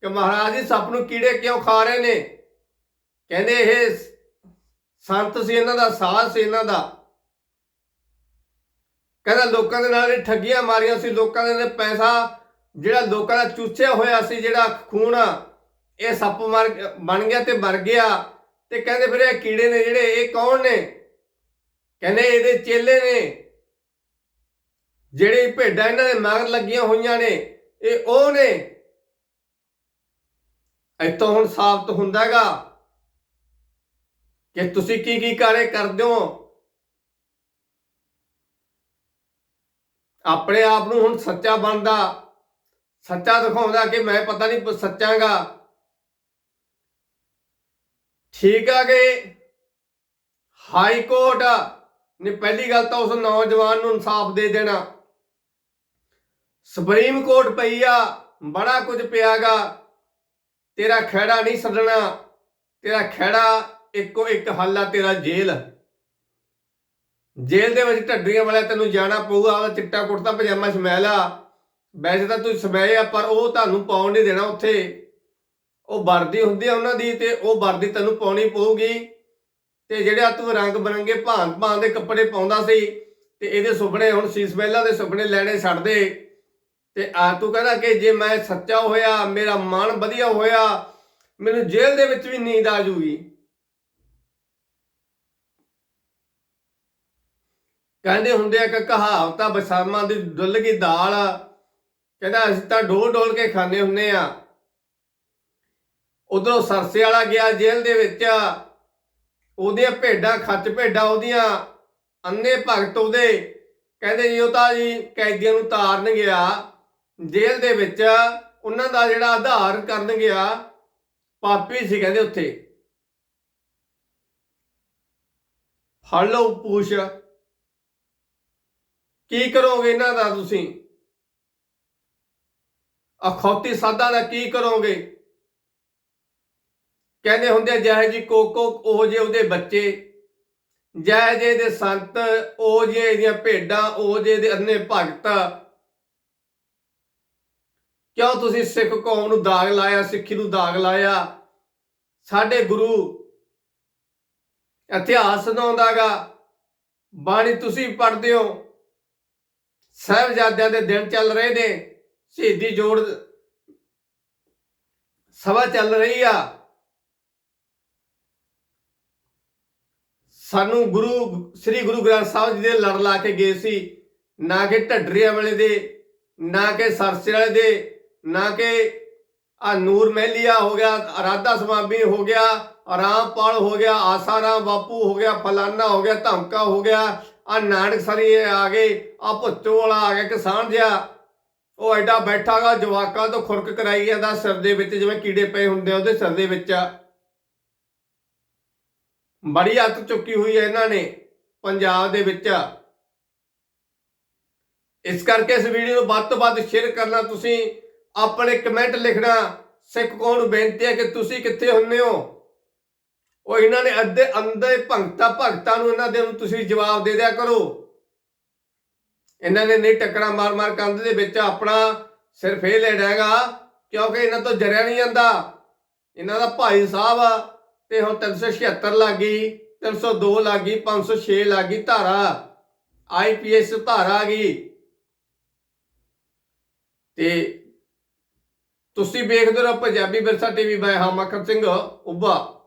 ਕਿ ਮਹਾਰਾਜ ਜੀ, ਸੱਪ ਨੂੰ ਕੀੜੇ ਕਿਉਂ ਖਾ ਰਹੇ ਨੇ? ਕਹਿੰਦੇ ਇਹ ਸੰਤ ਸੀ, ਇਹਨਾਂ ਦਾ ਸਾਧ ਸੀ, ਇਹਨਾਂ ਦਾ। ਕਹਿੰਦਾ ਲੋਕਾਂ ਦੇ ਨਾਲ ਇਹ ਠੱਗੀਆਂ ਮਾਰੀਆਂ ਸੀ, ਲੋਕਾਂ ਦੇ ਨੇ ਪੈਸਾ ਜਿਹੜਾ ਲੋਕਾਂ ਦਾ ਚੂਸਿਆ ਹੋਇਆ ਸੀ, ਜਿਹੜਾ ਖੂਨ ਇਹ ਸੱਪ ਮਰ ਬਣ ਗਿਆ ਤੇ ਮਰ ਗਿਆ। ਤੇ ਕਹਿੰਦੇ ਫਿਰ ਇਹ ਕੀੜੇ ਨੇ ਜਿਹੜੇ, ਇਹ ਕੌਣ ਨੇ? ਕਹਿੰਦੇ ਇਹਦੇ ਚੇਲੇ ਨੇ। ਜਿਹੜੀ ਭੇਡਾਂ ਇਹਨਾਂ ਦੇ ਮਗਰ ਲੱਗੀਆਂ ਹੋਈਆਂ ਨੇ, ਇਹ ਉਹ ਨੇ। ਇੱਥੋਂ ਹੁਣ ਸਾਬਤ ਹੁੰਦਾਗਾ ਕਿ ਤੁਸੀਂ ਕੀ ਕੀ ਕਾਰੇ ਕਰਦੇ ਹੋ। ਆਪਣੇ ਆਪ ਨੂੰ ਹੁਣ ਸੱਚਾ ਬਣਦਾ, ਸੱਚਾ ਦਿਖਾਉਂਦਾ ਕਿ ਮੈਂ ਪਤਾ ਨਹੀਂ ਸੱਚਾਂਗਾ। ਠੀਕ ਆ ਕਿ ਹਾਈ ਕੋਰਟ ਨੇ ਪਹਿਲੀ ਗੱਲ ਤਾਂ ਉਸ ਨੌਜਵਾਨ ਨੂੰ ਇਨਸਾਫ ਦੇ ਦੇਣਾ। ਸੁਪਰੀਮ ਕੋਰਟ ਪਈ ਆ ਬੜਾ ਕੁਝ ਪਿਆਗਾ। ਤੇਰਾ ਖਹਿੜਾ ਨਹੀਂ ਛੱਡਣਾ ਤੇਰਾ ਖਹਿੜਾ ਇੱਕੋ ਇੱਕ ਹੱਲ ਆ, ਤੇਰਾ ਜੇਲ੍ਹ। ਜੇਲ੍ਹ ਦੇ ਵਿੱਚ ਢੱਡੀਆਂ ਵਾਲਾ ਤੈਨੂੰ ਜਾਣਾ ਪਊਗਾ ਉਹ ਚਿੱਟਾ ਕੁੜਤਾ, ਪਜਾਮਾ ਸਮੈਲ ਆ। ਵੈਸੇ ਤਾਂ ਤੂੰ ਸਮੈਲ ਆ, ਪਰ ਉਹ ਤੁਹਾਨੂੰ ਪਾਉਣ ਨਹੀਂ ਦੇਣਾ ਉੱਥੇ। ਉਹ ਵਰਦੀ ਹੁੰਦੀ ਆ ਉਹਨਾਂ ਦੀ ਤੇ ਉਹ ਵਰਦੀ ਤੈਨੂੰ ਪਾਉਣੀ ਪਊਗੀ। ਤੇ ਜਿਹੜਾ ਤੂੰ ਰੰਗ ਬਰੰਗੇ ਭਾਂਤ ਭਾਂਤ ਦੇ ਕੱਪੜੇ ਪਾਉਂਦਾ ਸੀ, ਤੇ ਇਹਦੇ ਸੁਪਨੇ ਹੁਣ ਸੀਸ ਮਹਿਲਾ ਦੇ ਸੁਪਨੇ ਲੈਣੇ ਛੱਡ ਦੇ। ਤੇ ਆ ਤੂੰ ਕਹਿੰਦਾ ਕਿ ਜੇ ਮੈਂ ਸੱਚਾ ਹੋਇਆ, ਮੇਰਾ ਮਨ ਵਧੀਆ ਹੋਇਆ, ਮੈਨੂੰ ਜੇਲ੍ਹ ਦੇ ਵਿੱਚ ਵੀ ਨੀਂਦ ਆ ਜੂਗੀ। ਕਹਿੰਦੇ ਹੁੰਦੇ ਆ ਕਿ ਕਹਾਵਤ ਬਸਾਮਾਂ ਦੀ ਡੁੱਲ ਗਈ ਦਾਲ ਕਹਿੰਦਾ ਅਸੀਂ ਤਾਂ ਢੋਲ ਢੋਲ ਕੇ ਖਾਣੇ ਹੁੰਨੇ ਆ। ਉਧਰੋਂ ਸਰਸੇ ਵਾਲਾ ਗਿਆ ਜੇਲ੍ਹ ਦੇ ਵਿੱਚ। ਉਹਦੀਆਂ ਭੇਡਾਂ, ਖੱਚ ਭੇਡਾਂ ਉਹਦੀਆਂ, ਅੰਨੇ ਭਗਤ ਉਹਦੇ। ਕਹਿੰਦੇ ਜੀ ਉਹ ਤਾਂ ਜੀ ਕੈਦੀਆਂ ਨੂੰ ਤਾਰਨ ਗਿਆ। ਜੇਲ੍ਹ ਦੇ ਵਿੱਚ ਉਹਨਾਂ ਦਾ ਜਿਹੜਾ ਆਧਾਰ ਕਰਨ ਗਿਆ, ਪਾਪੀ ਸੀ ਕਹਿੰਦੇ ਉੱਥੇ। ਫੜ ਲਓ ਪੂਛ। ਕੀ ਕਰੋਗੇ ਇਹਨਾਂ ਦਾ ਤੁਸੀਂ? ਅਖੌਤੀ ਸਾਦਾ ਦਾ ਕੀ ਕਰੋਗੇ? ਕਹਿੰਦੇ ਹੁੰਦੇ ਜੈ ਜੀ ਕੋਕੋ ਉਹ ਜੇ ਉਹਦੇ ਬੱਚੇ। ਜੈ ਜੇ ਦੇ ਸੰਤ, ਉਹ ਜੇ ਦੀਆਂ ਭੇਡਾਂ, ਉਹ ਜੇ ਦੇ ਅੰਨੇ ਭਗਤ। ਕਿਉਂ ਤੁਸੀਂ ਸਿੱਖ ਕੌਮ ਨੂੰ ਦਾਗ ਲਾਇਆ, ਸਿੱਖੀ ਨੂੰ ਦਾਗ ਲਾਇਆ? ਸਾਡੇ ਗੁਰੂ ਇਤਿਹਾਸ ਸੁਣਾਉਂਦਾਗਾ, ਬਾਣੀ ਤੁਸੀਂ ਪੜ੍ਹਦੇ ਹੋ। ਸਾਹਿਬਜ਼ਾਦਿਆਂ ਦੇ ਦਿਨ ਚੱਲ ਰਹੇ ਨੇ, ਸ਼ਹੀਦੀ ਜੋੜ ਸਭਾ ਚੱਲ ਰਹੀ ਆ। ਸਾਨੂੰ ਗੁਰੂ, ਸ੍ਰੀ ਗੁਰੂ ਗ੍ਰੰਥ ਸਾਹਿਬ ਜੀ ਦੇ ਲੜ ਲਾ ਕੇ ਗਏ ਸੀ, ਨਾ ਕਿ ਢੱਡਰੀਆਂ ਵਾਲੇ ਦੇ, ਨਾ ਕਿ ਸਰਸੇ ਵਾਲੇ ਦੇ। ਨਾ ਕਿ ਆ ਨੂਰ ਮਹਿਲੀਆ ਹੋ ਗਿਆ ਰਾਧਾ ਸਮਾਬੀ ਹੋ ਗਿਆ ਰਾਮਪਾਲ ਹੋ ਗਿਆ ਆਸਾਰਾਮ ਬਾਪੂ ਹੋ ਗਿਆ, ਫਲਾਨਾ ਹੋ ਗਿਆ, ਧਮਕਾ ਹੋ ਗਿਆ, ਆ ਨਾਨਕ ਸਰੀ ਆ ਗਏ, ਆ ਭੁੱਚੋ ਵਾਲਾ ਆ ਗਿਆ, ਕਿਸਾਨ ਜਿਹਾ। ਉਹ ਐਡਾ ਬੈਠਾਗਾ ਜਵਾਕਾਂ ਤੋਂ ਖੁਰਕ ਕਰਾਈ ਜਾਂਦਾ ਸਿਰ ਦੇ ਵਿੱਚ, ਜਿਵੇਂ ਕੀੜੇ ਪਏ ਹੁੰਦੇ ਆ ਉਹਦੇ ਸਿਰ ਦੇ ਵਿੱਚ। ਬੜੀ ਹੱਥ ਚੁੱਕੀ ਹੋਈ ਹੈ ਇਹਨਾਂ ਨੇ, ਪੰਜਾਬ ਦੇ ਵਿੱਚ। ਇਸ ਕਰਕੇ ਇਸ ਵੀਡੀਓ ਨੂੰ ਵੱਧ ਤੋਂ ਵੱਧ ਸ਼ੇਅਰ ਕਰਨਾ ਤੁਸੀਂ। ਆਪਣੇ ਕਮੈਂਟ ਲਿਖਣਾ। ਸਿੱਖ ਕੌਣ ਨੂੰ ਬੇਨਤੀ ਹੈ ਕਿ ਤੁਸੀਂ ਕਿੱਥੇ ਹੁੰਨੇ ਹੋ? ਉਹ ਇਹਨਾਂ ਨੇ ਅੱਧੇ ਅੰਦੇ ਭਗਤਾ ਭਗਤਾਂ ਨੂੰ ਇਹਨਾਂ ਦੇ ਨੂੰ ਤੁਸੀਂ ਜਵਾਬ ਦੇ ਦਿਆ ਕਰੋ। ਇਹਨਾਂ ਨੇ ਨਹੀਂ ਟੱਕਰਾਂ ਮਾਰ ਮਾਰ ਕੰਧ ਦੇ ਵਿੱਚ ਆਪਣਾ ਸਿਰਫ ਇਹ ਲੈਣਾ ਹੈਗਾ, ਕਿਉਂਕਿ ਇਹਨਾਂ ਤੋਂ ਜਰਿਆ ਨਹੀਂ ਜਾਂਦਾ। ਇਹਨਾਂ ਦਾ ਭਾਈ ਸਾਹਿਬ ਆ, ਤੇ ਹੁਣ 376 ਲੱਗੀ 302 ਲੱਗੀ 506 ਲੱਗੀ ਧਾਰਾ। ਆਈਪੀਐਸ ਧਾਰਾ ਆ ਗਈ। ਤੇ ਤੁਸੀਂ ਵੇਖਦੇ ਰਹੋ ਪੰਜਾਬੀ ਵਿਰਸਾ ਟੀਵੀ ਬਾਏ ਹਾਂ ਮੱਖਣ ਸਿੰਘ ਉੱਭਾ।